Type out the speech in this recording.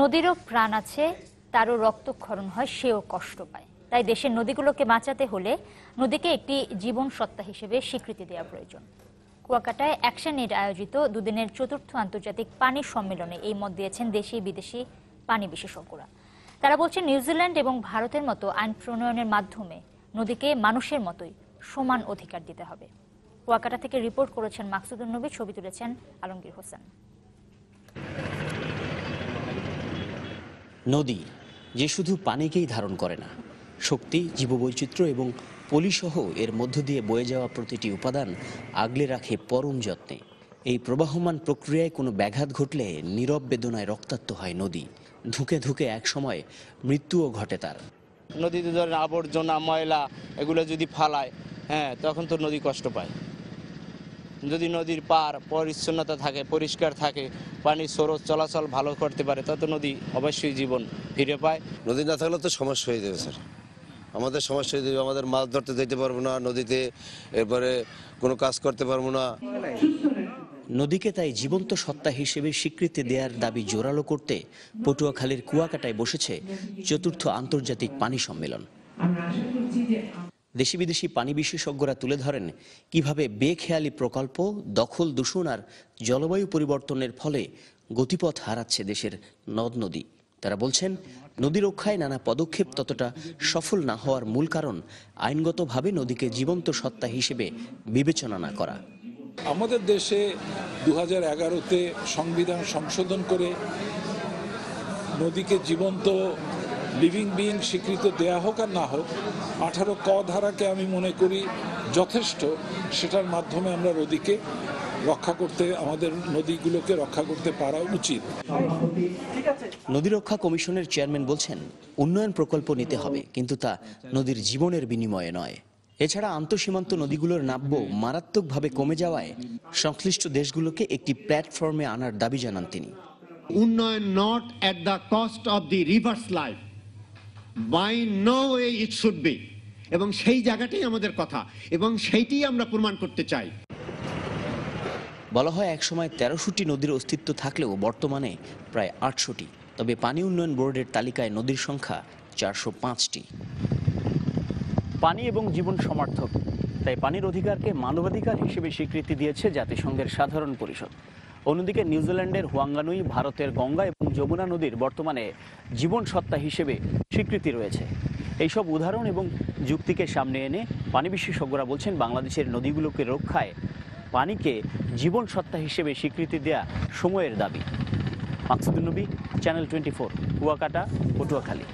নদীরও প্রাণ আছে, তারও রক্তক্ষরণ হয়, সেও কষ্ট পায়। তাই দেশের নদীগুলোকে বাঁচাতে হলে নদীকে একটি জীবন সত্তা হিসেবে স্বীকৃতি দেওয়া প্রয়োজন। কুয়াকাটায় অ্যাকশন এড আয়োজিত দুদিনের চতুর্থ আন্তর্জাতিক পানি সম্মেলনে এই মত দিয়েছেন দেশি বিদেশি পানি বিশেষজ্ঞরা। তারা বলছেন নিউজিল্যান্ড এবং ভারতের মতো আইন প্রণয়নের মাধ্যমে নদীকে মানুষের মতোই সমান অধিকার দিতে হবে। কুয়াকাটা থেকে রিপোর্ট করেছেন মাকসুদুল নবী ছবি তুলেছেন আলমগীর হোসেন। নদী, যে শুধু পানিকেই ধারণ করে না, শক্তি, জীববৈচিত্র্য এবং পলিসহ এর মধ্য দিয়ে বয়ে যাওয়া প্রতিটি উপাদান আগলে রাখে পরম যত্নে। এই প্রবাহমান প্রক্রিয়ায় কোনো ব্যাঘাত ঘটলে নীরব বেদনায় রক্তাক্ত হয় নদী। ধুকে ধুকে একসময় মৃত্যুও ঘটে তার। নদীতে ধরেন আবর্জনা, ময়লা, এগুলো যদি ফালায় হ্যাঁ তখন তো নদী কষ্ট পায়। যদি নদীর পার পরিচ্ছন্নতা থাকে পরিষ্কার থাকে পানির স্রোত চলাচল ভালো করতে পারে তত নদী অবশ্যই জীবন ফিরে পায়। নদী না থাকলে তো সমস্যা হয়ে যাবে স্যার। আমাদের সমস্যা হয়ে যাবে আমাদের মাছ ধরতে যেতে পারব না নদীতে এরপরে কোনো কাজ করতে পারব না। নদীকে তাই জীবন্ত সত্তা হিসেবে স্বীকৃতি দেওয়ার দাবি জোরালো করতে পটুয়াখালীর কুয়াকাটায় বসেছে চতুর্থ আন্তর্জাতিক পানি সম্মেলন। দেশি বিদেশি পানি বিশেষজ্ঞরা তুলে ধরেন কীভাবে বেখেয়ালি প্রকল্প, দখল দূষণ আর জলবায়ু পরিবর্তনের ফলে গতিপথ হারাচ্ছে দেশের নদ নদী। তারা বলছেন, নদী রক্ষায় নানা পদক্ষেপ ততটা সফল না হওয়ার মূল কারণ আইনগতভাবে নদীকে জীবন্ত সত্তা হিসেবে বিবেচনা না করা। আমাদের দেশে দু হাজার সংবিধান সংশোধন করে নদীকে জীবন্ত লিভিং বিইং স্বীকৃত দেয়া হোক আর না হোক আঠারো ক ধারাকে আমি মনে করি যথেষ্ট। সেটার মাধ্যমে আমরা নদীকে রক্ষা করতে আমাদের নদীগুলোকে রক্ষা করতে পারা উচিত। নদী রক্ষা কমিশনের চেয়ারম্যান বলছেন উন্নয়ন প্রকল্প নিতে হবে কিন্তু তা নদীর জীবনের বিনিময়ে নয়। এছাড়া আন্তঃসীমান্ত নদীগুলোর নাব্য মারাত্মকভাবে কমে যাওয়ায় সংশ্লিষ্ট দেশগুলোকে একটি প্ল্যাটফর্মে আনার দাবি জানান তিনি। উন্নয়ন not at the cost of the rivers life by no way it should be. এবং সেই জায়গাটাই আমাদের কথা। এবং সেইটি আমরা প্রমাণ করতে চাই। বলা হয় একসময় তেরোশোটি নদীর অস্তিত্ব থাকলেও বর্তমানে প্রায় আটশোটি। তবে পানি উন্নয়ন বোর্ডের তালিকায় নদীর সংখ্যা চারশো পাঁচটি। পানি এবং জীবন সমার্থক। তাই পানির অধিকারকে মানবাধিকার হিসেবে স্বীকৃতি দিয়েছে জাতিসংঘের সাধারণ পরিষদ। অন্যদিকে নিউজিল্যান্ডের হুয়াঙ্গানুই ভারতের গঙ্গা এবং যমুনা নদীর বর্তমানে জীবন সত্তা হিসেবে স্বীকৃতি রয়েছে। এইসব উদাহরণ এবং যুক্তিকে সামনে এনে পানি বিশেষজ্ঞরা বলছেন, বাংলাদেশের নদীগুলোকে রক্ষায় পানিকে জীবন সত্তা হিসেবে স্বীকৃতি দেয়া সময়ের দাবি। Maksudul Nabi, channel twenty four, Kuakata, Patuakhali.